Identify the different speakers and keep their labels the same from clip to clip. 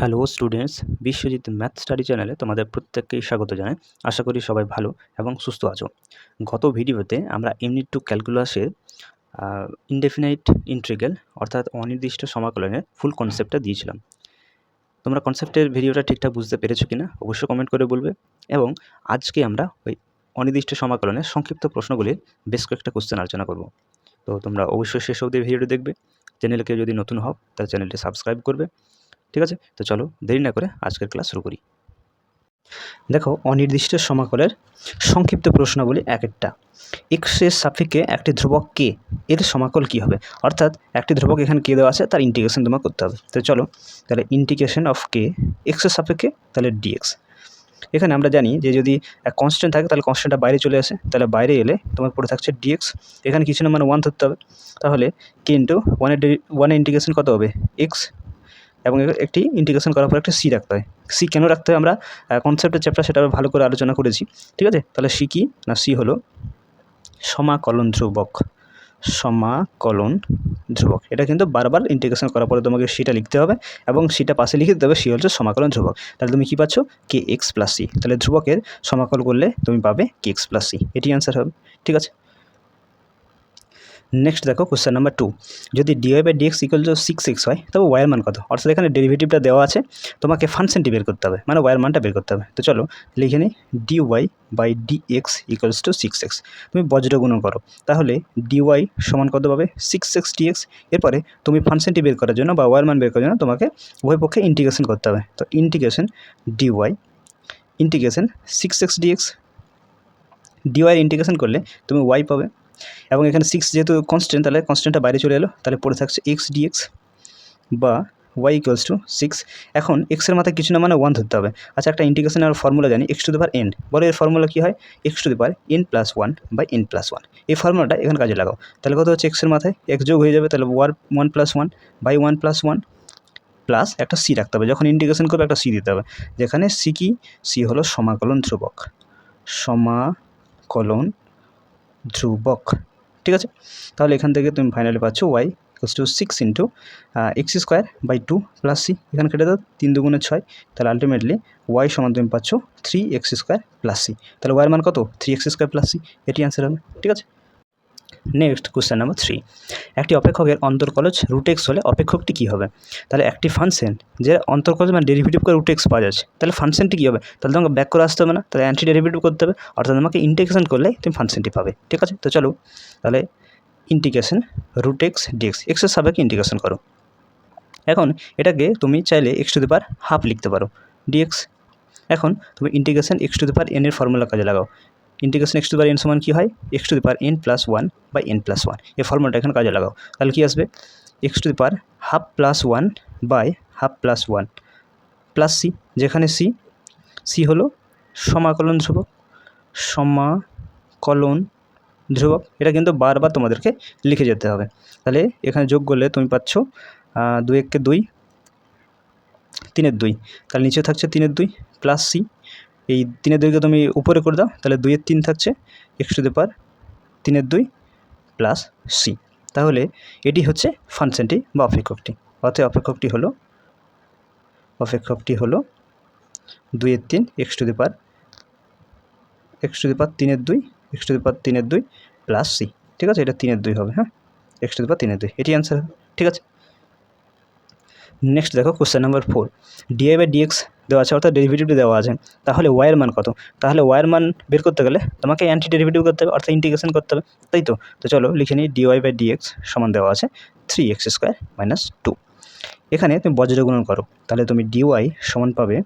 Speaker 1: Hello students Biswajit math study চ্যানেলে তোমাদের প্রত্যেককেই স্বাগত জানাই। আশা করি সবাই ভালো এবং সুস্থ আছো। গত ভিডিওতে আমরা ইউনিট টু ক্যালকুলাসের ইনডেফিনাইট ইন্ট্রিগেল অর্থাৎ অনির্দিষ্ট সমাকলনের ফুল কনসেপ্টটা দিয়েছিলাম। তোমরা কনসেপ্টের ভিডিওটা ঠিকঠাক বুঝতে পেরেছ কি না অবশ্যই কমেন্ট করে বলবে এবং আজকে আমরা ওই অনির্দিষ্ট সমাকলনের সংক্ষিপ্ত প্রশ্নগুলির বেশ কয়েকটা কোশ্চেন আলোচনা করব। তো তোমরা অবশ্যই শেষ অবধি ভিডিওটি দেখবে। চ্যানেলকে যদি নতুন হও, তাহলে চ্যানেলটি সাবস্ক্রাইব করবে। ঠিক আছে? তো চলো দেরি না করে আজকের ক্লাস শুরু করি। দেখো, অনির্দিষ্ট সমাকলের সংক্ষিপ্ত প্রশ্নাবলী এক একটা। এক্সের সাপেক্ষে একটি ধ্রুবক কে এর সমাকল কি হবে? অর্থাৎ একটি ধ্রুবক এখানে কে দেওয়া আছে, তার ইন্টিগ্রেশন তোমার করতে হবে। তো চলো, তাহলে ইন্টিগ্রেশন অফ কে এক্সের সাপেক্ষে তাহলে ডিএক্স এখানে আমরা জানি যে যদি এক কনস্ট্যান্ট থাকে, তাহলে কনস্ট্যান্টটা বাইরে চলে আসে। তাহলে বাইরে এলে তোমার পড়ে থাকছে ডিএক্স এখানে কিছু না মানে ওয়ান ধরতে হবে। তাহলে কে ইন্টু ওয়ানের ওয়ানের ইন্টিগ্রেশন কত হবে? এক্স এবং একটি ইন্টিগ্রেশন করার পর একটা সি রাখতে হয়। সি কেন রাখতে হয় আমরা কনসেপ্টের চ্যাপ্টার সেটা ভালো করে আলোচনা করেছি, ঠিক আছে? তাহলে সি কি? না সি হলো সমাকলন ধ্রুবক। সমাকলন ধ্রুবক। এটা কিন্তু বারবার ইন্টিগ্রেশন করার পরে তোমাকে সিটা লিখতে হবে এবং সিটা পাশে লিখে দিতে হবে সি হচ্ছে সমাকলন ধ্রুবক। তাহলে তুমি কী পাচ্ছ? কে এক্স প্লাস সি তাহলে ধ্রুবকের সমাকল করলে তুমি পাবে কে এক্স প্লাস সি এটি অ্যান্সার হবে, ঠিক আছে? নেক্সট দেখো কোশ্চেন নাম্বার টু যদি D Y by D X equal to six six হয়, তবে ওয়ার মান কত? অর্থাৎ এখানে ডেরিভেটিভটা দেওয়া আছে, তোমাকে ফাংশনটি বের করতে হবে মানে ওয়ার মানটা বের করতে হবে। তো চলো, লিখে নিই D Y by D X equals to six X তুমি বজ্র করো, তাহলে ডিওয়াই সমান কত পাবে? সিক্স এক্স ডিএক্স এরপরে তুমি ফাংশনটি বের করার জন্য বা ওয়ার মান বের করার জন্য তোমাকে উভয় পক্ষে ইন্টিগ্রেশন করতে হবে। তো integration D Y integration six X D X ডিওয়াইয়ের integration করলে তুমি ওয়াই পাবে। এবং এখানে সিক্স যেহেতু কনস্ট্যান্ট তাহলে কনস্ট্যান্টটা বাইরে চলে এলো, তাহলে পড়ে থাকছে এক্স ডিএক্স বা ওয়াই ইকুয়ালস টু সিক্স এখন এক্সের মাথায় কিছু না মানে ওয়ান ধরতে হবে। আচ্ছা একটা ইন্টিগ্রেশন আর ফর্মুলা জানি X to the power N বলো, এর ফর্মুলা কী হয়? X to the power N plus one by N plus one এই ফর্মুলাটা এখানে কাজে লাগাও। তাহলে কত হচ্ছে এক্সের মাথায়? এক্স যোগ হয়ে যাবে, তাহলে one one plus one by one plus one plus একটা সি রাখতে হবে। যখন ইন্টিগ্রেশন করবে, একটা সি দিতে হবে। যেখানে সি কি? সি হলো সমাকলন ধ্রুবক। সমাকলন ধ্রুবক। ঠিক আছে? তাহলে এখান থেকে তুমি ফাইনালি পাচ্ছ Y equals to six into X square by two plus C এখানে কেটে দাও, তিন দুগুণে ছয়। তাহলে আলটিমেটলি ওয়াই সমান তুমি পাচ্ছ three X square plus C তাহলে ওয়াইয়ের মান কত? Three X square plus C এটি অ্যান্সার হবে। ঠিক আছে? Next question number three. একটি অপেক্ষকের অন্তর্কলজ রুটেক্স হলে অপেক্ষকটি কী হবে? তাহলে একটি ফাংশন যে অন্তর্কলজ মানে ডেরিভেটিভ করে রুটেক্স পাওয়া যাচ্ছে। তাহলে ফাংশনটি কী হবে? তাহলে তোমাকে ব্যাক করে আসতে হবে না, তাহলে অ্যান্টি ডেরিভেটিভ করতে হবে। অর্থাৎ তোমাকে ইন্টিগ্রেশন করলে তুমি ফাংশনটি পাবে। ঠিক আছে? তো চলো, তাহলে ইন্টিগ্রেশন রুটেক্স ডিএক্স এক্সের সাপেক্ষে ইন্টিগ্রেশন করো। এখন এটাকে তুমি চাইলে X to the power half লিখতে পারো। ডিএক্স এখন তুমি integration X to the power এনের ফর্মুলা কাজে লাগাও। Integration X to power N সমান কী হয়? X to the power N plus one by N plus one এই ফর্মুলাটা এখানে কাজে লাগাও। তাহলে কী আসবে? X to the power half plus one by half plus one plus C যেখানে সি সি হলো সমাকলন ধ্রুবক সমাকলন ধ্রুবক। এটা কিন্তু বারবার তোমাদেরকে লিখে যেতে হবে। তাহলে এখানে যোগ করলে তুমি পাচ্ছ দুই এককে দুই, তিনের দুই। তাহলে নিচে থাকছে তিনের দুই প্লাস সি এই তিনের দুইকে তুমি উপরে করে দাও, তাহলে দুইয়ের তিন থাকছে এক্স টু দি পার তিনের দুই প্লাস সি তাহলে এটি হচ্ছে ফাংশনটি বা অপেক্ষকটি। অতএব অপেক্ষকটি হলো অপেক্ষকটি হলো দুইয়ের তিন X to the power X to the power তিনের দুই এক্স টু দি পার তিনের দুই প্লাস সি ঠিক আছে? এটা তিনের দুই হবে হ্যাঁ? এক্স টু দি পার তিনের দুই। এটি অ্যান্সার ঠিক আছে? নেক্সট দেখো question number four dy by dx দেওয়া আছে, অর্থাৎ ডেরিভেটিভ দেওয়া আছে। তাহলে ওয়াইয়ের মান কত? তাহলে ওয়াইয়ের মান বের করতে গেলে তোমাকে অ্যান্টি ডেরিভেটিভ করতে হবে, অর্থাৎ ইন্টিগ্রেশন করতে হবে। তাই তো? তো চলো লিখে নিই ডিওয়াই বাই ডিএক্স সমান দেওয়া আছে three x square minus two এখানে তুমি বজ্র গুণন করো, তাহলে তুমি ডিওয়াই সমান পাবে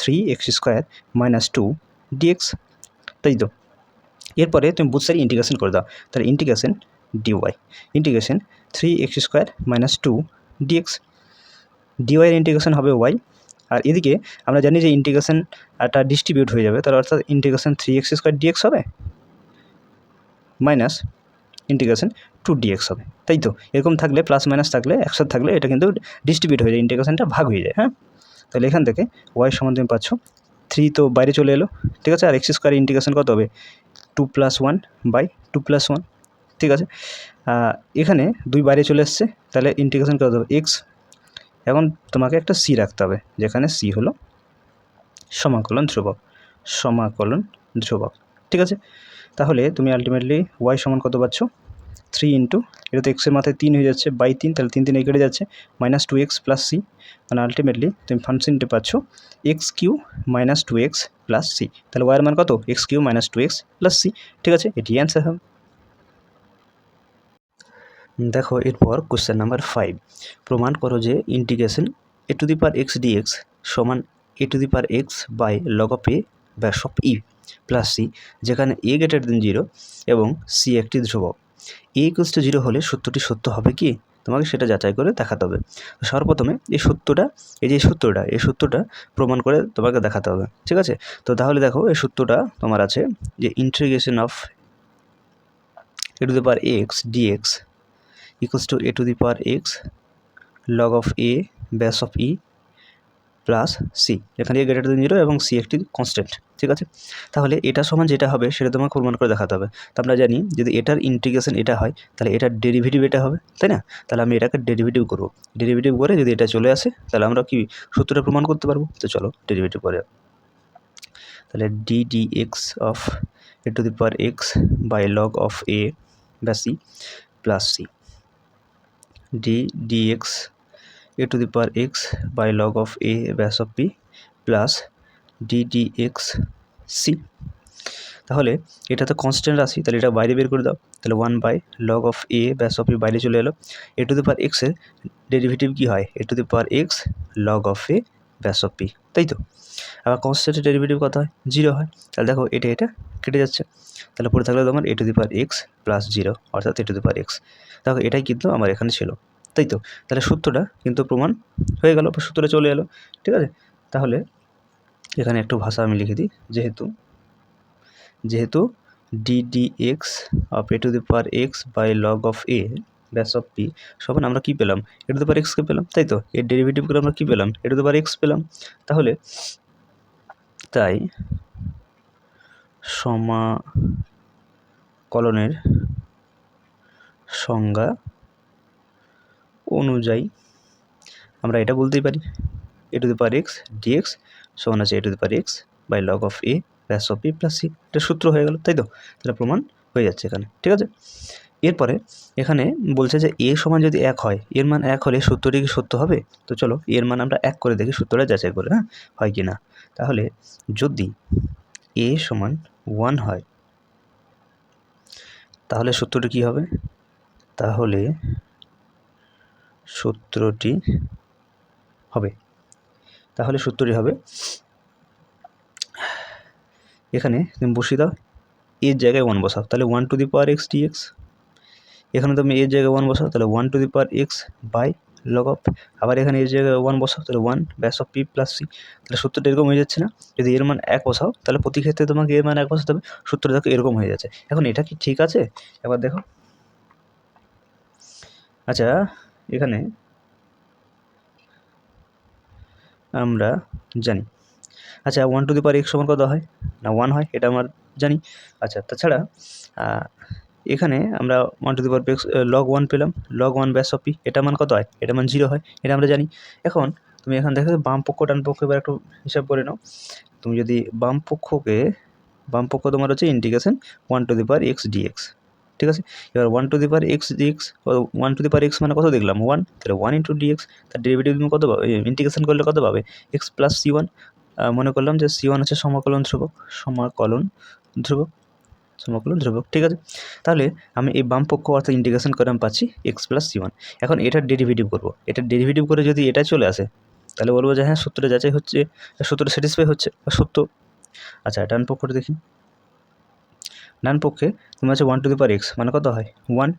Speaker 1: three x square minus two dx তাই তো? এরপরে তুমি সাইড ইন্টিগ্রেশন করে দাও, তাহলে integration dy integration three x square minus two dx ডিওয়াইয়ের integration হবে ওয়াই আর এদিকে আমরা জানি যে ইন্টিগ্রেশন একটা ডিস্ট্রিবিউট হয়ে যাবে, তাহলে অর্থাৎ integration three x square dx হবে মাইনাস ইন্টিগ্রেশন টু ডিএক্স হবে। তাই তো? এরকম থাকলে প্লাস মাইনাস থাকলে একসাথে থাকলে এটা কিন্তু ডিস্ট্রিবিউট হয়ে যায় ইন্টিগ্রেশনটা ভাগ হয়ে যায় হ্যাঁ? তাহলে এখান থেকে ওয়াই সমান তুমি পাচ্ছ থ্রি তো বাইরে চলে এলো, ঠিক আছে? আর এক্স স্কোয়ার ইন্টিগ্রেশন কত হবে? Two plus one by two plus one ঠিক আছে? এখানে দুই বাইরে চলে এসছে, তাহলে ইন্টিগ্রেশন কত হবে? এক্স এখন তোমাকে একটা সি রাখতে হবে, যেখানে সি হলো সমাকলন ধ্রুবক সমাকলন ধ্রুবক, ঠিক আছে? তাহলে তুমি আলটিমেটলি ওয়াই সমান কত পাচ্ছ? থ্রি ইন্টু এটা তো এক্সের মাথায় তিন হয়ে যাচ্ছে বাই তিন, তাহলে তিন তিন কেটে যাচ্ছে minus two x plus c মানে আলটিমেটলি তুমি ফাংশনটি পাচ্ছ x cube minus two x plus c তাহলে ওয়াইয়ের মান কত? X cube minus two x plus c ঠিক আছে? এটি অ্যান্সার হবে। দেখো, এরপর কোশ্চেন নাম্বার ফাইভ প্রমাণ করো যে integration a to the power x dx সমান a to the power x by log of a base of e plus c যেখানে এ গ্রেটার দেন জিরো এবং সি একটি ধ্রুবক। এ ইকুয়ালস টু জিরো হলে সত্যটি সত্য হবে কি? তোমাকে সেটা যাচাই করে দেখাতে হবে। সর্বপ্রথমে এই সত্যটা, এই যে সত্যটা, এই সত্যটা প্রমাণ করে তোমাকে দেখাতে হবে, ঠিক আছে? তো তাহলে দেখো, এই সত্যটা তোমার আছে যে integration of a to the power x dx equals to a to the power x log of a base of e plus c এখানে এ গ্রেটার দেন জিরো এবং সি একটি কনস্ট্যান্ট ঠিক আছে? তাহলে এটা সমান যেটা হবে সেটা তোমাকে প্রমাণ করে দেখাতে হবে। তো আমরা জানি যদি এটার ইন্টিগ্রেশন এটা হয়, তাহলে এটার ডেরিভেটিভ এটা হবে, তাই না? তাহলে আমি এটাকে ডেরিভেটিভ করব। ডেরিভেটিভ করে যদি এটা চলে আসে, তাহলে আমরা কি সূত্রটা প্রমাণ করতে পারব? তো চলো ডেরিভেটিভ করে। তাহলে d d x of a to the power x by log of a বা c plus c d dx a to the power x by log of a base of p plus d dx c তাহলে এটা তো constant রাশি, তাহলে এটা বাইরে বের করে দাও। তাহলে one by log of a base of বাইরে চলে এলো। এ টু দি পাওয়ার এক্সের ডেরিভেটিভ কী হয়? A to the power x log of a base of p তাই তো? আবার কনস্ট্যান্টের ডেরিভেটিভ কত হয়? জিরো হয়। তাহলে দেখো এটা এটা কেটে যাচ্ছে। তাহলে পড়ে থাকলে তোমার a to the power x plus zero অর্থাৎ a to the power x দেখো এটাই কিন্তু আমার এখানে ছিল। তাই তো? তাহলে সূত্রটা কিন্তু প্রমাণ হয়ে গেল সূত্রটা চলে এলো। ঠিক আছে? তাহলে এখানে একটু ভাষা আমি লিখে দিই। যেহেতু যেহেতু d d x of a to the power x by log of a base of p সমান আমরা কী পেলাম? এ টু দি পাওয়ার এক্সকে পেলাম, তাই তো? এর ডেরিভেটিভ করে আমরা কী পেলাম? এ টু দি এক্স পেলাম। তাহলে তাই সমাকলনের সংজ্ঞা অনুযায়ী আমরা এটা বলতেই পারি। A to the power x dx সমান আছে a to the power x by log of a base of e plus C এটা সূত্র হয়ে গেল, তাই তো? তাহলে প্রমাণ হয়ে যাচ্ছে এখানে, ঠিক আছে? এরপরে এখানে বলছে যে এ সমান যদি এক হয়, এর মান এক হলে সূত্রটি কি সত্য হবে? তো চলো, এর মান আমরা এক করে দেখি সূত্রটা যাচাই করে হ্যাঁ? হয় কি না? তাহলে যদি এ সমান ওয়ান হয়, তাহলে সূত্রটি কী হবে? তাহলে সূত্রটি হবে। তাহলে সূত্রটি হবে। এখানে বসিয়ে দাও, এর জায়গায় ওয়ান বসাও, তাহলে one to the power x dx এখানে তুমি এর জায়গায় ওয়ান বসাও, তাহলে one to the power x by log of আবার এখানে এর জায়গায় ওয়ান বসাও, তাহলে one base of P plus C তাহলে সূত্রটা এরকম হয়ে যাচ্ছে না? যদি এর মান এক বসাও, তাহলে প্রতি ক্ষেত্রে তোমাকে এর মান এক বসাতে হবে সূত্র দেখো এরকম হয়ে যাচ্ছে। এখন এটা কি ঠিক আছে? এবার দেখো। আচ্ছা এখানে আমরা জানি। আচ্ছা one to the power x সমান কত হয়? না ওয়ান হয়, এটা আমার জানি। আচ্ছা তাছাড়া এখানে আমরা one to the power x log one পেলাম। Log one base of p এটা মান কত হয়? এটা মান জিরো হয়, এটা আমরা জানি। এখন তুমি এখান দেখো বাম পক্ষ, ডান পক্ষ, এবার একটু হিসাব করে নাও। তুমি যদি বাম পক্ষকে, বাম পক্ষ তোমার হচ্ছে integration one to the power x dx ঠিক আছে? এবার one to the power x dx one to the power x মানে কত দেখলাম? ওয়ান তাহলে ওয়ান ইন্টু ডিএক্স তার ডেরিভেটিভ তুমি কত পাবে? ইন্টিগ্রেশন করলে কত পাবে? এক্স প্লাস সি ওয়ান মনে করলাম যে সি ওয়ান হচ্ছে সমাকলন ধ্রুবক সমাকলন ধ্রুবক। সমাকলন ধ্রুবক ঠিক আছে? তাহলে আমি এই বাম পক্ষ অর্থাৎ ইন্টিগ্রেশন করে আমি পাচ্ছি এক্স প্লাস সি ওয়ান এখন এটার ডেরিভেটিভ করব। এটার ডেরিভেটিভ করে যদি এটা চলে আসে, তাহলে বলব যে হ্যাঁ সূত্রটা যাচাই হচ্ছে সূত্রটা স্যাটিসফাই হচ্ছে বা সত্য। আচ্ছা ডান পক্ষটা দেখি। ডান পক্ষে তোমার হচ্ছে one to the power x মানে কত হয়? One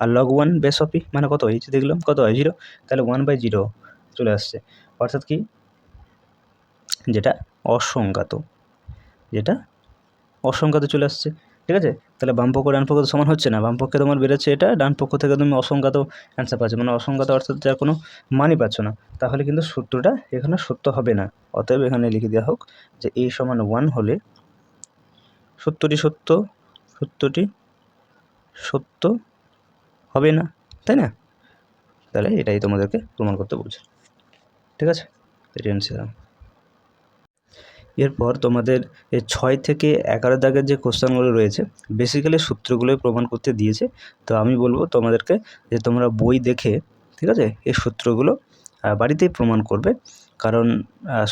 Speaker 1: R log one base of e মানে কত হয়? দেখলাম, কত হয়? জিরো তাহলে ওয়ান বাই জিরো চলে আসছে। অর্থাৎ কি? যেটা অসংজ্ঞাত। যেটা অসংজ্ঞাত চলে আসছে। ঠিক আছে? তাহলে বাম পক্ষ, ডান তো সমান হচ্ছে না। বাম পক্ষে তোমার বেরোচ্ছে এটা, ডান পক্ষ থেকে তুমি অসংখ্যাত অ্যান্সার পাচ্ছ। মানে অসংজ্ঞাত অর্থাৎ যার কোনো মানই পাচ্ছ না। তাহলে কিন্তু সূত্রটা এখানে সত্য হবে না। অতএব এখানে লিখে দেওয়া হোক যে এই সমান ওয়ান হলে সত্যটি সত্য সত্যটি সত্য হবে না। তাই না? তাহলে এটাই তোমাদেরকে প্রমাণ করতে বলছে। ঠিক আছে? এটি অ্যান্সার এরপর তোমাদের ছয় থেকে এগারো দাগের যে কোশ্চেনগুলো রয়েছে বেসিক্যালি সূত্রগুলোই প্রমাণ করতে দিয়েছে। তো আমি বলব তোমাদেরকে যে তোমরা বই দেখে, ঠিক আছে, এই সূত্রগুলো বাড়িতেই প্রমাণ করবে। কারণ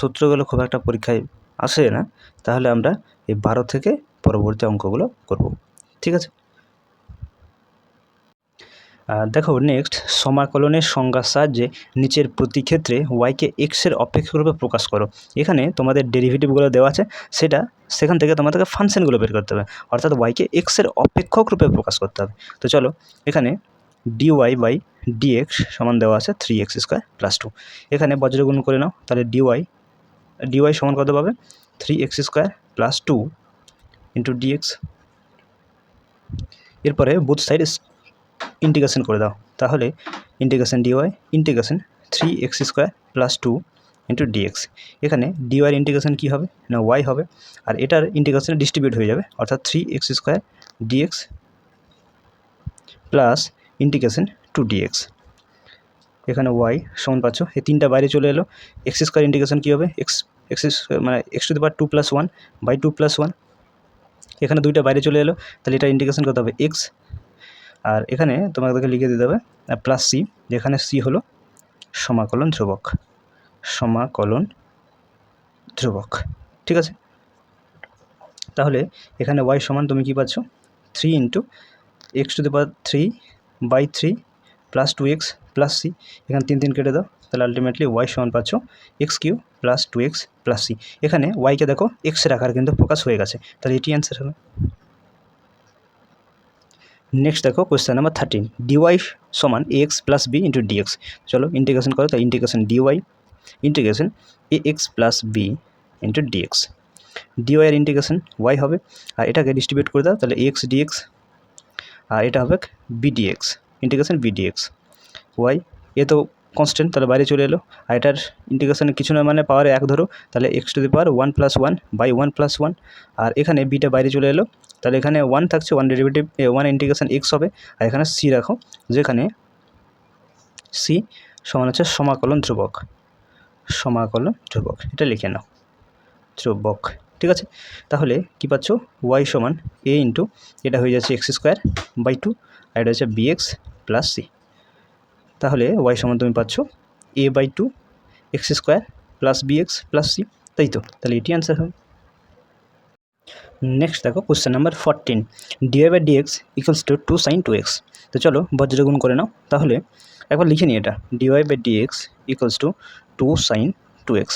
Speaker 1: সূত্রগুলো খুব একটা পরীক্ষায় আসে না। তাহলে আমরা এই বারো থেকে পরবর্তী অঙ্কগুলো করব। ঠিক আছে? দেখো নেক্সট সমাকলনের সংজ্ঞার সাহায্যে নিচের প্রতি ক্ষেত্রে ওয়াইকে এক্সের অপেক্ষারূপে প্রকাশ করো। এখানে তোমাদের ডেরিভেটিভগুলো দেওয়া আছে, সেটা সেখান থেকে তোমাদেরকে ফাংশনগুলো বের করতে হবে। অর্থাৎ ওয়াইকে এক্সের অপেক্ষক রূপে প্রকাশ করতে হবে। তো চলো, এখানে ডিওয়াই বাই ডিএক্স সমান দেওয়া আছে three x square plus two এখানে বজ্রগুণ করে নাও, তাহলে ডিওয়াই ডিওয়াই সমান কত পাবে? Three x square plus two into dx এরপরে বুথ সাইড ইন্টিগ্রেশন করে দাও। তাহলে integration dy integration three x square plus two into dx এখানে ডিওয়াইয়ের ইন্টিগ্রেশন কী হবে? না ওয়াই হবে। আর এটার ইন্টিগ্রেশন ডিস্ট্রিবিউট হয়ে যাবে। অর্থাৎ three x square dx plus integration two dx এখানে ওয়াই সমান পাচ্ছ। এই তিনটা বাইরে চলে এলো। এক্স স্কোয়ার ইন্টিগ্রেশন কী হবে? এক্স এক্স মানে x to the two plus one by two plus one এখানে দুইটা বাইরে চলে এলো। তাহলে এটা ইন্টিগ্রেশন করতে হবে? এক্স আর এখানে তোমাদেরকে লিখে দিতে হবে প্লাস সি যেখানে সি হলো সমাকলন ধ্রুবক সমাকলন ধ্রুবক, ঠিক আছে? তাহলে এখানে ওয়াই সমান তুমি কী পাচ্ছ? Three into x to the power three by three plus two x plus c এখানে তিন তিন কেটে দাও, তাহলে আলটিমেটলি ওয়াই সমান পাচ্ছ x cube plus two x plus c এখানে ওয়াইকে দেখো এক্সের আকার কিন্তু ফোকাস হয়ে গেছে, তাহলে এটি অ্যান্সার হবে। নেক্সট দেখো কোয়েশ্চেন নাম্বার থার্টিন ডিওয়াই সমান x plus b into dx চলো ইন্টিগ্রেশন করো তাই integration dy integration a x plus b into dx ডিওয়াইয়ের integration y হবে, আর এটাকে ডিস্ট্রিবিউট করে দাও, তাহলে এক্স ডিএক্স আর এটা হবে বিডিএক্স ইন্টিগ্রেশন বিডিএক্স ওয়াই এ তো কনস্ট্যান্ট তাহলে বাইরে চলে এলো। আর এটার ইন্টিগ্রেশনে কিছু না মানে পাওয়ারে এক ধরো, তাহলে x to the power one plus one by one plus one আর এখানে বিটা বাইরে চলে এলো, তাহলে এখানে ওয়ান থাকছে one derivative one integration x হবে। আর এখানে সি রাখো, যেখানে সি সমান হচ্ছে সমাকলন ধ্রুবক। সমাকলন ধ্রুবক, এটা লিখে নাও। ধ্রুবক, ঠিক আছে? তাহলে কী পাচ্ছ? ওয়াই সমান এ ইন্টু এটা হয়ে যাচ্ছে এক্স স্কোয়ার বাই টু আর এটা হচ্ছে বিএক্স প্লাস সি তাহলে ওয়াই সমান তুমি পাচ্ছ a by two x square plus bx plus c তাই তো? তাহলে এটি অ্যান্সার হবে। নেক্সট দেখো question number fourteen dy by dx equals to two sine two x তো চলো বজ্রগুণ করে নাও। তাহলে একবার লিখে নিই এটা। Dy by dx equals to two sine two x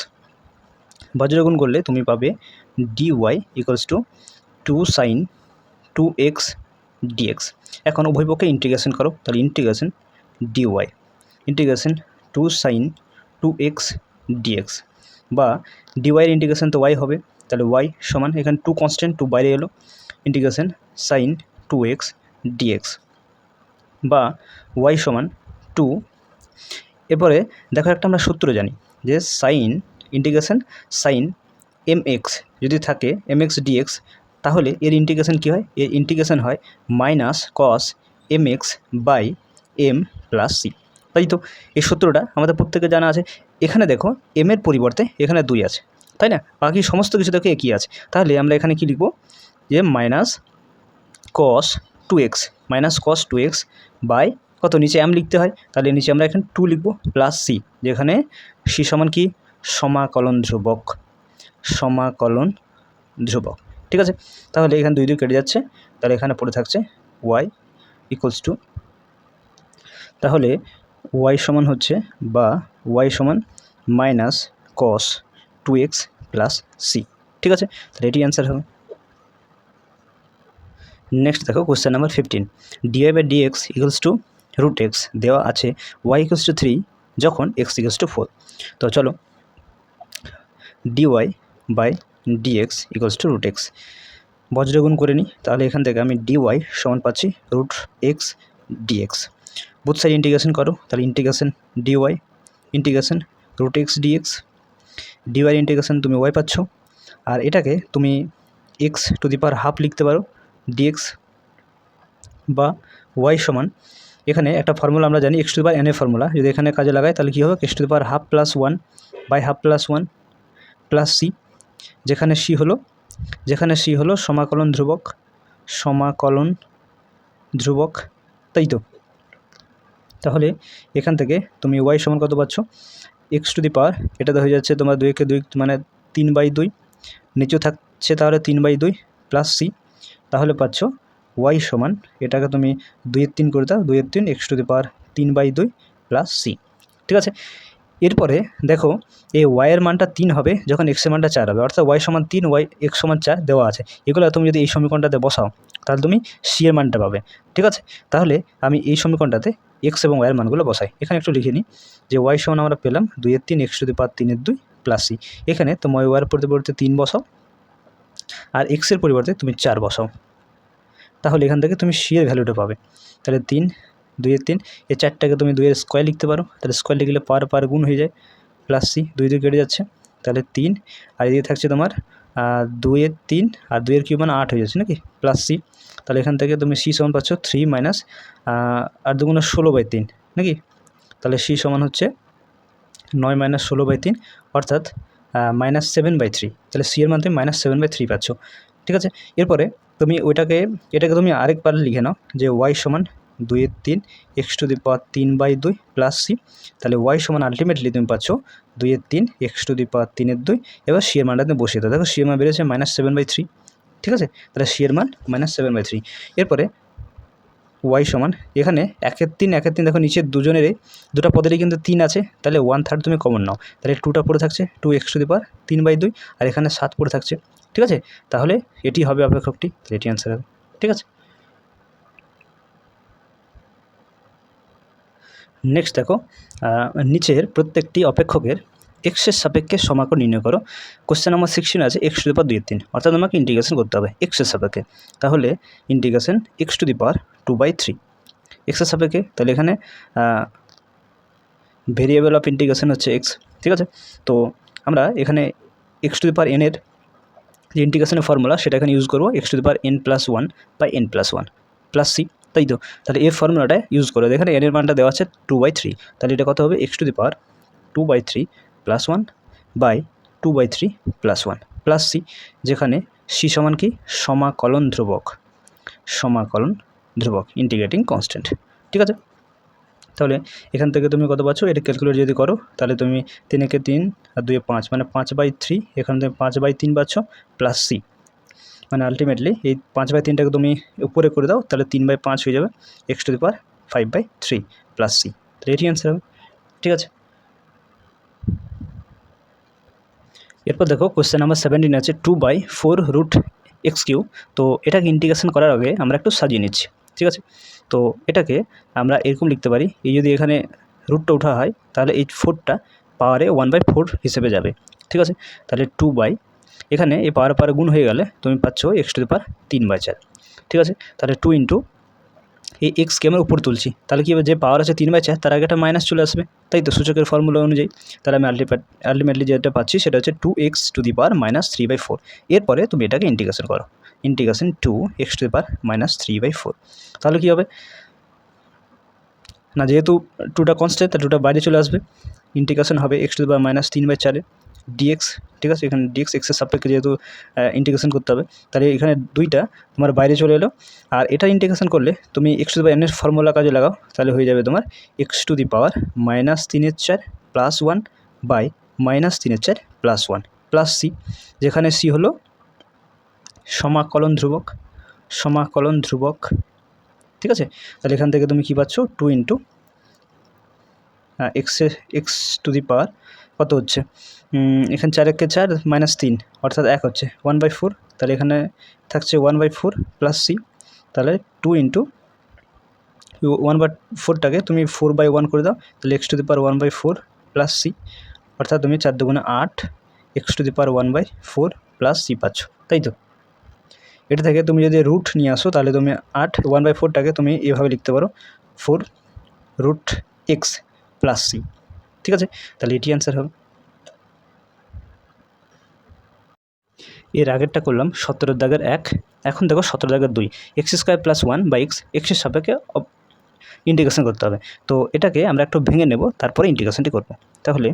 Speaker 1: বজ্রগুণ করলে তুমি পাবে dy equals to two sine two x dx এখন উভয় পক্ষে ইন্টিগ্রেশন করো। তাহলে integration dy integration two sine two x dx বা ডিওয়াইয়ের ইন্টিগ্রেশন তো ওয়াই হবে, তাহলে ওয়াই সমান এখানে টু কনস্ট্যান্ট টু বাইরে এলো integration sine two x dx বা ওয়াই সমান টু এরপরে দেখো একটা আমরা সূত্র জানি যে sine integration sine m x যদি থাকে এম এক্স ডিএক্স তাহলে এর ইন্টিগ্রেশন কী হয়? এর ইন্টিগ্রেশন হয় minus cos m x by m plus c তাই তো? এই সূত্রটা আমাদের প্রত্যেকে জানা আছে। এখানে দেখো এম এর পরিবর্তে এখানে দুই আছে। তাই না? বাকি সমস্ত কিছু দেখো একই আছে। তাহলে আমরা এখানে কী লিখব? যে minus cos two x minus cos two x by কত? নিচে এম লিখতে হয়। তাহলে নিচে আমরা এখানে টু লিখব প্লাস সি যেখানে সি সমান কি? সমাকলন ধ্রুবক। সমাকলন ধ্রুবক। ঠিক আছে? তাহলে এখানে দুই দুই কেটে যাচ্ছে। তাহলে এখানে পড়ে থাকছে ওয়াই ইকুয়ালস টু তাহলে ওয়াই সমান হচ্ছে বা ওয়াই সমান minus cos two x plus c ঠিক আছে? তাহলে এটি অ্যান্সার হবে। নেক্সট দেখো question number fifteen dy by dx equals to root x দেওয়া আছে ওয়াই ইকুয়ালস টু থ্রি যখন এক্স ইকুয়ালস টু ফোর তো চলো dy by dx equals to root x বজ্রগুণ করে নিই তাহলে এখান থেকে আমি ডিওয়াই সমান পাচ্ছি root x dx both side integration করো, তাহলে integration dy integration root x dx dy integration তুমি ওয়াই পাচ্ছ, আর এটাকে তুমি x to the power half লিখতে পারো ডিএক্স বা ওয়াই সমান। এখানে একটা ফর্মুলা আমরা জানি এক্স টু পাওয়ার এন এর ফর্মুলা যদি এখানে কাজে লাগাই, তাহলে কী হবে? X to the power half plus one by half plus one plus c যেখানে সি হলো, যেখানে সি হলো সমাকলন ধ্রুবক সমাকলন ধ্রুবক। তাই তো? তাহলে এখান থেকে তুমি ওয়াই সমান কত পাচ্ছ? এক্স টু দি পাওয়ার এটাতে হয়ে যাচ্ছে তোমার দুইকে দুই মানে তিন বাই দুই। নিচেও থাকছে তাহলে তিন বাই দুই প্লাস সি তাহলে পাচ্ছ ওয়াই সমান, এটাকে তুমি দুইয়ের তিন করে দাও দুইয়ের তিন এক্স টু দি পাওয়ার তিন বাই দুই প্লাস সি ঠিক আছে? এরপরে দেখো এই ওয়াইয়ের মানটা তিন হবে যখন এক্সের মানটা চার হবে। অর্থাৎ ওয়াই সমান তিন ওয়াই এক্স সমান চার দেওয়া আছে। এগুলো তুমি যদি এই সমীকরণটাতে বসাও, তাহলে তুমি সি এর মানটা পাবে। ঠিক আছে? তাহলে আমি এই সমীকরণটাতে এক্স এবং ওয়াইয়ের মানগুলো বসাই। এখানে একটু লিখে নিই যে ওয়াই সমান আমরা পেলাম দুইয়ের তিন এক্স টু দি পাওয়ার তিনের দুই প্লাস সি এখানে তোমার ওয়াইয়ের পরিবর্তে তিন বসাও আর এক্সের পরিবর্তে তুমি চার বসাও। তাহলে এখান থেকে তুমি সি এর ভ্যালুটা পাবে। তাহলে তিন, দুইয়ের তিন, এই চারটাকে তুমি দুইয়ের স্কোয়ার লিখতে পারো। তাহলে স্কোয়ার লিখলে পার পার গুণ হয়ে যায় প্লাস সি দুই দুই কেটে যাচ্ছে। তাহলে তিন, আর এদিকে থাকছে তোমার দুইয়ের তিন, আর দুইয়ের কিউ মানে আট হয়ে যাচ্ছে নাকি? প্লাস সি তাহলে এখান থেকে তুমি সি সমান পাচ্ছ থ্রি মাইনাস আর দুগুণ ষোলো বাই তিন, নাকি? তাহলে সি সমান হচ্ছে নয় মাইনাস ষোলো বাই তিন, অর্থাৎ মাইনাস সেভেন বাই থ্রি। তাহলে সি এর মান তুমি মাইনাস সেভেন বাই থ্রি পাচ্ছ। ঠিক আছে? এরপরে তুমি ওইটাকে, এটাকে তুমি আরেকবার লিখে নাও যে ওয়াই সমান দুইয়ের তিন, এক্স টু দি পাওয়ার তিন বাই দুই প্লাস সি। তাহলে ওয়াই সমান আলটিমেটলি তুমি পাচ্ছ দুইয়ের তিন, এক্স টু দি পাওয়ার তিনের দুই। এবার সি এর মানটা তুমি বসিয়ে দাও। দেখো সি এর মান বেড়েছে মাইনাস সেভেন বাই থ্রি। ঠিক আছে? তাহলে সি এর মান মাইনাস সেভেন বাই থ্রি এরপরে ওয়াই সমান, এখানে একের তিন একের তিন দেখো নিচের দুজনেরই দুটো পদেরই কিন্তু তিন আছে, তাহলে ওয়ান থার্ড তুমি কমন নাও। তাহলে টুটা পড়ে থাকছে two x to the power তিন বাই দুই, আর এখানে সাত পড়ে থাকছে। ঠিক আছে? তাহলে এটি হবে অপেক্ষকটি, তাহলে এটি অ্যান্সার হবে। ঠিক আছে? নেক্সট দেখো নিচের প্রত্যেকটি অপেক্ষকের এক্সের সাপেক্ষে সমাকর নির্ণয় করো। কোশ্চেন নাম্বার সিক্সটিন আছে এক্স টু দি পাওয়ার দুই তিন। অর্থাৎ আমাকে ইন্টিগ্রেশন করতে হবে এক্সের সাপেক্ষে। তাহলে integration x to the power two by three এক্সের সাপেক্ষে, তাহলে এখানে ভেরিয়েবল অফ ইন্টিগ্রেশন হচ্ছে এক্স ঠিক আছে? তো আমরা এখানে এক্স টু দি পাওয়ার এনের যে ইন্টিগ্রেশনের ফর্মুলা সেটা এখানে ইউজ করব। X to the power n plus one by n plus one plus c তাই তো? তাহলে এই ফর্মুলাটা ইউজ করে এখানে এনের মানটা দেওয়া আছে টু বাই থ্রি তাহলে এটা কত হবে? X to the power two by three plus one by two by three plus one plus c যেখানে সি সমান কি? সমাকলন ধ্রুবক। সমাকলন ধ্রুবক ইন্টিগ্রেটিং কনস্ট্যান্ট ঠিক আছে? তাহলে এখান থেকে তুমি কত পাচ্ছ? এটা ক্যালকুলেট যদি করো, তাহলে তুমি তিন একে তিন আর দুয়ে পাঁচ মানে পাঁচ বাই থ্রি এখানে তুমি পাঁচ বাই তিন পাচ্ছ প্লাস সি মানে আলটিমেটলি এই পাঁচ বাই তিনটাকে তুমি উপরে করে দাও, তাহলে তিন বাই পাঁচ হয়ে যাবে x to the power five by three plus c তাহলে এটি অ্যান্সার হবে। ঠিক আছে? এরপর দেখো কোয়েশ্চেন নাম্বার সেভেন্টিন আছে two by four root x cube তো এটাকে ইন্টিগ্রেশন করার আগে আমরা একটু সাজিয়ে নিচ্ছি, ঠিক আছে? তো এটাকে আমরা এরকম লিখতে পারি, এই যদি এখানে রুটটা ওঠা হয়, তাহলে এই ফোরটা পাওয়ারে ওয়ান বাই ফোর হিসেবে যাবে, ঠিক আছে? তাহলে টু বাই এখানে এই পাওয়ার পাওয়ার গুণ হয়ে গেলে তুমি পাচ্ছ এক্স টু দি পাওয়ার তিন বাই চার, ঠিক আছে? তাহলে টু ইন্টু এই এক্সকে আমরা উপর তুলছি। তাহলে কী হবে? যে পাওয়ার আছে তিন বাই চার, তার আগে একটা মাইনাস চলে আসবে। তাই তো? সূচকের ফর্মুলা অনুযায়ী। তাহলে আমি আলটিমেট আলটিমেটলি যেটা পাচ্ছি, সেটা হচ্ছে two x to the power minus three by four এরপরে তুমি এটাকে ইন্টিগ্রেশন করো। Integration two x to the power minus three by four তাহলে কী হবে? না, যেহেতু টুটা কনস্ট্যান্ট তাহলে টুটা বাইরে চলে আসবে। ইন্টিগ্রেশন হবে x to the power minus তিন বাই চারে। ডিএক্স ঠিক আছে? এখানে ডিএক্স এক্সের সাপেক্ষে যেহেতু ইন্টিগ্রেশন করতে হবে, তাহলে এখানে দুইটা তোমার বাইরে চলে এলো। আর এটা ইন্টিগ্রেশন করলে তুমি এক্স টু পাওয়ার এনের ফর্মুলা কাজে লাগাও, তাহলে হয়ে যাবে তোমার x to the power minus তিনের চার প্লাস ওয়ান বাই মাইনাস তিনের চার প্লাস ওয়ান প্লাস সি যেখানে সি হলো সমাকলন ধ্রুবক সমাকলন ধ্রুবক, ঠিক আছে? তাহলে এখান থেকে তুমি কী পাচ্ছ? টু ইন্টু এক্সে এক্স টু দি পাওয়ার কত হচ্ছে? এখানে চার একে চার মাইনাস তিন, অর্থাৎ এক হচ্ছে ওয়ান বাই ফোর তাহলে এখানে থাকছে one by four plus c তাহলে টু ইন্টু ওয়ান বাই ফোরটাকে তুমি ফোর বাই ওয়ান করে দাও, তাহলে x to the power one by four plus c অর্থাৎ তুমি চার দুগুণে আট x to the power one by four plus c পাচ্ছ, তাই তো? এটা থেকে তুমি যদি রুট নিয়ে আসো, তাহলে তুমি আট ওয়ান বাই ফোরটাকে তুমি এভাবে লিখতে পারো four root x plus c ঠিক আছে? তাহলে এটি অ্যান্সার হবে। এর আগেরটা করলাম সতেরো দাগের এক, এখন দেখো সতেরো দাগের দুই। X square plus one by x x সাপেক্ষে ইন্টিগ্রেশন করতে হবে। তো এটাকে আমরা একটু ভেঙে নেব, তারপরে ইন্টিগ্রেশনটি করব। তাহলে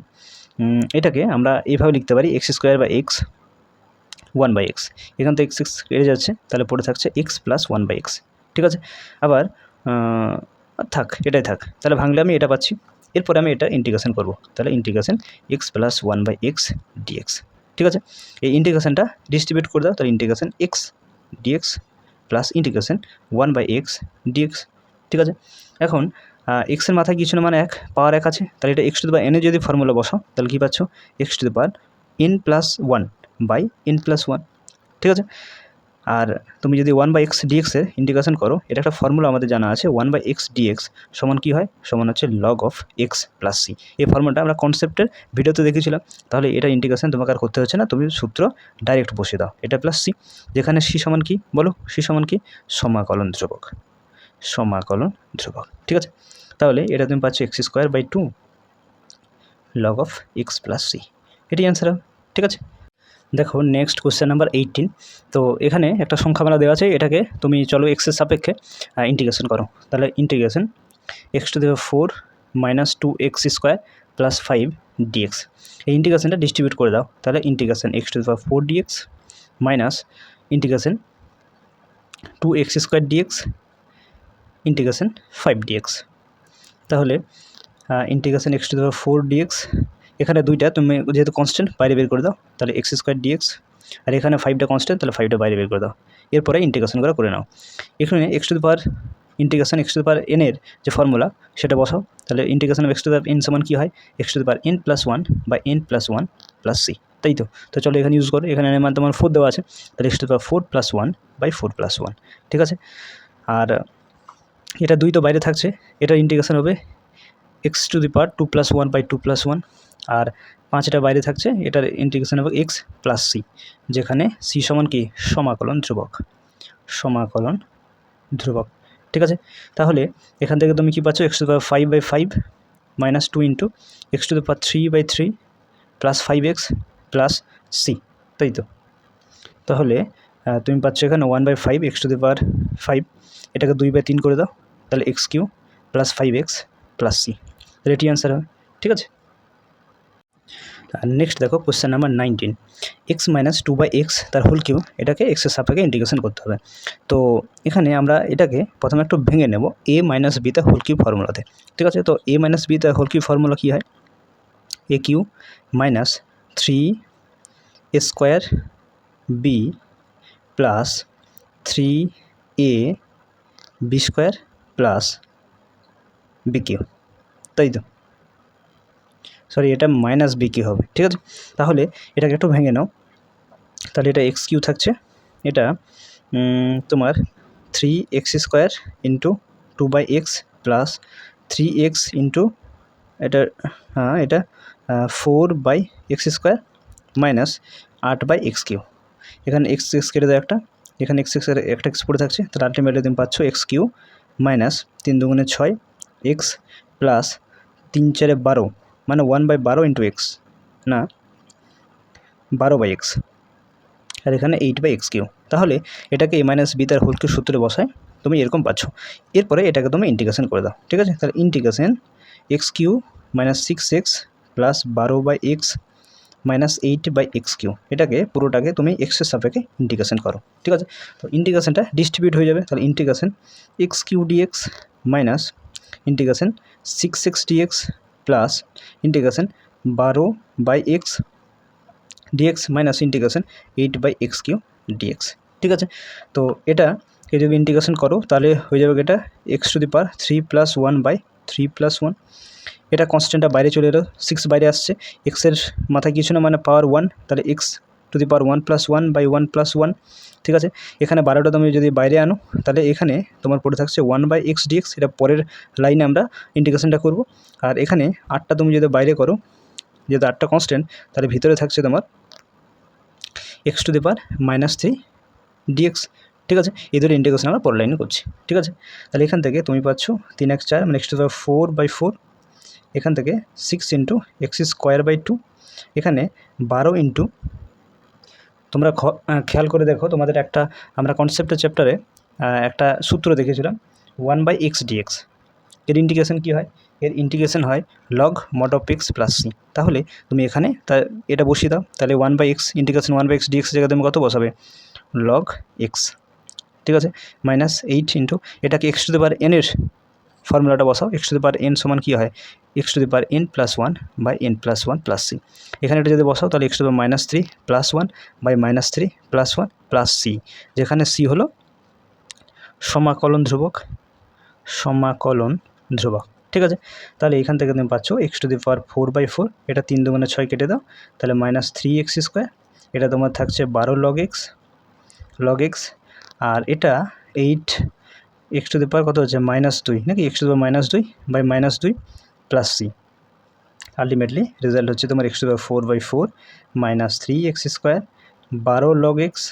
Speaker 1: এটাকে আমরা এইভাবে লিখতে পারি এক্স স্কোয়ার বা এক্স ওয়ান বাই এক্স এখান থেকে এক্স এক্স কেটে যাচ্ছে, তাহলে পড়ে থাকছে x plus one by x ঠিক আছে? আবার থাক, এটাই থাক। তাহলে ভাঙলে আমি এটা পাচ্ছি। এরপরে আমি এটা ইন্টিগ্রেশন করব। তাহলে integration x plus one by x dx ঠিক আছে? এই ইন্টিগ্রেশনটা ডিস্ট্রিবিউট করে দাও, তাহলে integration x dx plus integration one by x dx ঠিক আছে? এখন এক্সের মাথায় কিছু না মানে এক, পাওয়ার এক আছে, তাহলে এটা এক্স টু দ্য এনে যদি ফর্মুলা বসো তাহলে কী পাচ্ছ? X to the power n plus one by n plus one ঠিক আছে? আর তুমি যদি ওয়ান বাই এক্স ডিএক্সের ইন্টিগ্রেশন করো, এটা একটা ফর্মুলা আমাদের জানা আছে ওয়ান বাই এক্স ডিএক্স সমান কী হয়? সমান হচ্ছে log of x plus c এই ফর্মুলাটা আমরা কনসেপ্টের ভিডিওতে দেখেছিলাম, তাহলে এটা ইন্টিগ্রেশন তোমাকে আর করতে হচ্ছে না, তুমি সূত্র ডাইরেক্ট বসিয়ে দাও, এটা প্লাস সি যেখানে সি সমান কি? বলো সি সমান কি? সমাকলন ধ্রুবক সমাকলন ধ্রুবক, ঠিক আছে? তাহলে এটা তুমি পাচ্ছ x square by two log of x plus c এটি অ্যান্সার হবে, ঠিক আছে? দেখো নেক্সট কোশ্চেন নাম্বার এইটিন তো এখানে একটা সংখ্যামালা দেওয়া আছে, এটাকে তুমি চলো এক্সের সাপেক্ষে ইন্টিগ্রেশন করো। তাহলে ইন্টিগ্রেশন এক্স টু দেওয়া four minus two x square plus five dx এই ইন্টিগ্রেশনটা ডিস্ট্রিবিউট করে দাও। তাহলে ইন্টিগ্রেশন এক্স টু দেওয়া four dx minus integration two x square dx integration five dx তাহলে ইন্টিগ্রেশন এক্স টু দেওয়া ফোর ডিএক্স এখানে দুইটা, তুমি যেহেতু কনস্ট্যান্ট বাইরে বের করে দাও, তাহলে এক্স স্কোয়ার ডিএক্স আর এখানে ফাইভটা কনস্ট্যান্ট তাহলে ফাইভটা বাইরে বের করে দাও। এরপরে ইন্টিগ্রেশন করে করে নাও। এখানে x to power integration x to power এনের যে ফর্মুলা সেটা বসাও। তাহলে integration of x to power n সমান কী হয়? X to power n plus one বা n plus one plus c তাই তো? তো চলো এখানে ইউজ করো। এখানে এর মান তোমার ফোর দেওয়া আছে। তাহলে x to power four plus one by four plus one ঠিক আছে? আর এটা দুই তো বাইরে থাকছে। এটা ইন্টিগ্রেশন হবে x to the power two plus one by two plus one আর পাঁচটা বাইরে থাকছে, এটার ইন্টিগ্রেশন হবে এক্স প্লাস সি যেখানে সি সমান কি? সমাকলন ধ্রুবক। সমাকলন ধ্রুবক। ঠিক আছে? তাহলে এখান থেকে তুমি কী পাচ্ছ? X to power five by five minus two into x to power three by three plus five x plus c তাই তো? তাহলে তুমি পাচ্ছ এখানে one by five x to the power five এটাকে দুই বাই তিন করে দাও, তাহলে x cube plus five x plus c তাহলে এটি অ্যান্সার হবে। ঠিক আছে? নেক্সট দেখো question number nineteen x minus two by x তার হোল কিউ এটাকে এক্সের সাপেক্ষে ইন্টিগ্রেশন করতে হবে। তো এখানে আমরা এটাকে প্রথমে একটু ভেঙে নেব। এ মাইনাস বি তার হোল কিউ ফর্মুলাতে ঠিক আছে? তো এ মাইনাস বি তার হোল কিউ ফর্মুলা কী হয়? A cube minus three square b plus three a b square plus b cube তাই তো? সরি, এটা মাইনাস বি কিউ হবে? ঠিক আছে? তাহলে এটাকে একটু ভেঙে নাও। তাহলে এটা এক্স কিউ থাকছে। এটা তোমার three x square into two by x plus three x into এটা হ্যাঁ এটা four by x square minus আট বাই এক্স কিউ এখানে এক্স এক্স কেটে দেয় একটা। এখানে এক্স এক্স একটা এক্স পড়ে থাকছে। তাহলে আলটিমেটলি তুমি পাচ্ছ এক্স কিউ মাইনাস তিন দুগুণে ছয় এক্স প্লাস তিন চারে বারো। মানে ওয়ান বাই বারো ইন্টু এক্স না? বারো বাই এক্স আর এখানে এইট বাই এক্স কিউ। তাহলে এটাকে এ মাইনাস বি তার হোল কিউ সূত্রে বসায়, তুমি এরকম পাচ্ছ। এরপরে এটাকে তুমি ইন্টিগ্রেশন করে দাও, ঠিক আছে? তাহলে integration x cube minus six x plus বারো by x minus eight by x cube. এটাকে পুরোটাকে তুমি এক্সের সাপেক্ষে ইন্টিগ্রেশন করো, ঠিক আছে? তো ইন্টিগ্রেশনটা ডিস্ট্রিবিউট হয়ে যাবে। তাহলে integration x cube dx minus integration six x dx plus integration বারো by x dx minus integration eight by x cube dx ঠিক আছে? তো এটা কে যদি ইন্টিগ্রেশন করো, তাহলে হয়ে যাবে এটা x to the power three plus one by three plus one এটা কনস্ট্যান্টটা বাইরে চলে এলো সিক্স বাইরে আসছে। এক্সের মাথায় কিছু না মানে পাওয়ার ওয়ান তাহলে x to the power one plus one by one plus one ঠিক আছে? এখানে বারোটা তুমি যদি বাইরে আনো, তাহলে এখানে তোমার পড়ে থাকছে ওয়ান বাই এক্স ডিএক্স এটা পরের লাইনে আমরা ইন্টিগ্রেশনটা করব। আর এখানে আটটা তুমি যদি বাইরে করো, যেহেতু আটটা কনস্ট্যান্ট তাহলে ভিতরে থাকছে তোমার x to the power minus three dx ঠিক আছে? এই দুটো ইন্টিগ্রেশন আমরা পরের লাইনে করছি, ঠিক আছে? তাহলে এখান থেকে তুমি পাচ্ছ তিন এক চার মানে x to the power four by four এখান থেকে six into x square by two এখানে বারো ইন্টু তোমরা খেয়াল করে দেখো, তোমাদের একটা, আমরা কনসেপ্টের চ্যাপ্টারে একটা সূত্র দেখেছিলাম ওয়ান বাই এক্স ডিএক্স এর ইন্টিগ্রেশন কী হয়? এর ইন্টিগ্রেশন হয় log mod of x plus c তাহলে তুমি এখানে তা, এটা বসিয়ে দাও, তাহলে one by x integration one by x dx জায়গায় তুমি কত বসাবে? লগ এক্স ঠিক আছে? মাইনাস এইট ইন্টু এটাকে এক্স টু দেবার এনের ফর্মুলাটা বসাও x to the power n সমান কী হয়? X to the power n plus one by n plus one plus c এখানে এটা যদি বসাও, তাহলে x to the minus three plus one by minus three plus one plus c যেখানে c হলো সমাকলন ধ্রুবক সমাকলন ধ্রুবক। ঠিক আছে? তাহলে এখান থেকে তুমি পাচ্ছ x to the power four by four এটা তিন দুগুণে ছয় কেটে দাও, তাহলে মাইনাস থ্রি এক্স স্কোয়ার এটা তোমার থাকছে বারো লগ এক্স লগ এক্স আর এটা eight x to the power কত হচ্ছে? মাইনাস দুই নাকি x to the power minus দুই বাই মাইনাস দুই প্লাস সি আলটিমেটলি রেজাল্ট হচ্ছে তোমার x to the power four by four minus three x square বারো লগ এক্স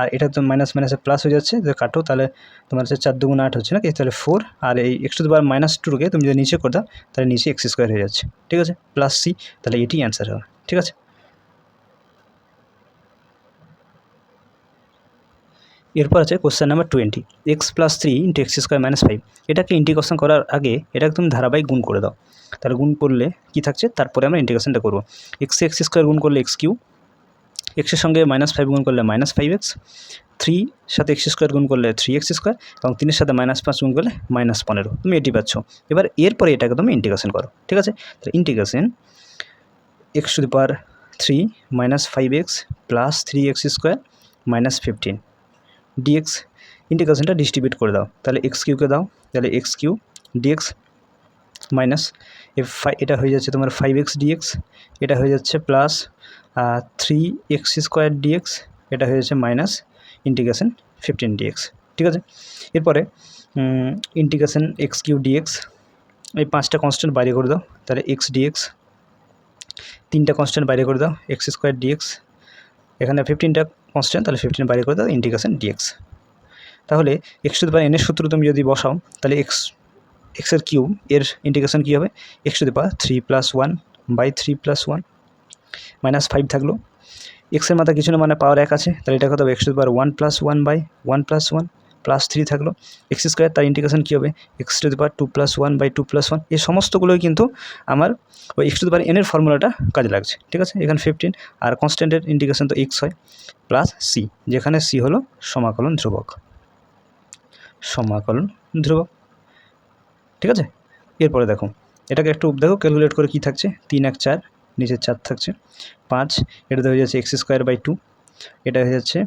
Speaker 1: আর এটা তো মাইনাস মাইনাসে প্লাস হয়ে যাচ্ছে, যদি কাটো তাহলে তোমার হচ্ছে চার দুগুণ আট হচ্ছে, নাকি? তাহলে ফোর আর এই x to the power minus টুকে তুমি যদি নিচে করে দাও তাহলে নিচে এক্স স্কোয়ার হয়ে যাচ্ছে, ঠিক আছে? প্লাস সি তাহলে এটি অ্যান্সার হবে, ঠিক আছে? এরপর আছে question number twenty x plus three into x square minus five এটাকে ইন্টিগ্রেশন করার আগে এটাকে তুমি ধারাবাহিক গুণ করে দাও। তাহলে গুণ করলে কী থাকছে? তারপরে আমরা ইন্টিগ্রেশনটা করব। এক্স এক্স স্কোয়ার গুণ করলে এক্স কিউ এক্সের সঙ্গে মাইনাস ফাইভ গুণ করলে মাইনাস ফাইভ এক্স থ্রি সাথে এক্স স্কোয়ার গুণ করলে থ্রি এক্স স্কোয়ার এবং তিনের সাথে মাইনাস পাঁচ গুণ করলে মাইনাস পনেরো। তুমি এটি পাচ্ছ। এবার এরপরে এটাকে তুমি ইন্টিগ্রেশন করো, ঠিক আছে? তাহলে integration x to the power three minus five x plus three x square minus fifteen dx ইন্টিগ্রেশনটা distribute করে দাও। তাহলে এক্স কিউকে দাও, তাহলে এক্স কিউ ডিএক্স মাইনাস এটা হয়ে যাচ্ছে তোমার ফাইভ এক্স ডিএক্স এটা হয়ে যাচ্ছে plus three x square dx এটা হয়ে যাচ্ছে মাইনাস ইন্টিগ্রেশন ফিফটিন ডিএক্স ঠিক আছে? এরপরে ইন্টিগ্রেশন এক্স কিউ ডিএক্স এই পাঁচটা কনস্ট্যান্ট বাইরে করে দাও। তাহলে এক্স ডিএক্স তিনটা কনস্ট্যান্ট বাইরে করে দাও এক্স স্কোয়ার ডিএক্স এখানে ফিফটিনটা কনস্ট্যান্ট তাহলে ফিফটিন বাইরে করে দাও ইন্টিগ্রেশন ডিএক্স তাহলে এক্স টু দি পাওয়ার এনের সূত্র তুমি যদি বসাও, তাহলে এক্স এক্সের কিউব এর ইন্টিগ্রেশন কী হবে? X to the power three plus one by three plus one minus five থাকল। এক্সের মাথা কিছু না মানে পাওয়ার এক আছে, তাহলে এটা কত হবে? X to the power one plus one by one plus one plus three থাকল। এক্স স্কোয়ার তার ইন্টিগ্রেশন কী হবে? X to the power two plus one by two plus one এই সমস্তগুলোই কিন্তু আমার ওই এক্স টু দি পাওয়ার এনের ফর্মুলাটা কাজে লাগছে। ঠিক আছে? এখানে ফিফটিন আর কনস্ট্যান্টের ইন্টিগ্রেশন তো এক্স হয় প্লাস সি যেখানে সি হলো সমাকলন ধ্রুবক। সমাকলন ধ্রুবক। ঠিক আছে? এরপরে দেখো, এটাকে একটু দেখো ক্যালকুলেট করে কী থাকছে? তিন এক চার নিচে চার থাকছে। পাঁচ এটাতে হয়ে যাচ্ছে এক্স স্কোয়ার বাই টু এটা হয়ে যাচ্ছে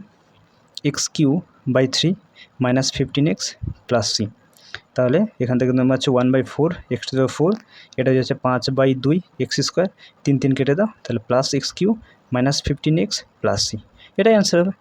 Speaker 1: x cube by three minus fifteen x plus c তাহলে এখান থেকে তোমার হচ্ছে one by four x two four এটা হচ্ছে পাঁচ বাই দুই এক্স স্কোয়ার তিন তিন কেটে দাও, তাহলে plus x cube minus fifteen x plus c এটাই অ্যান্সার হবে।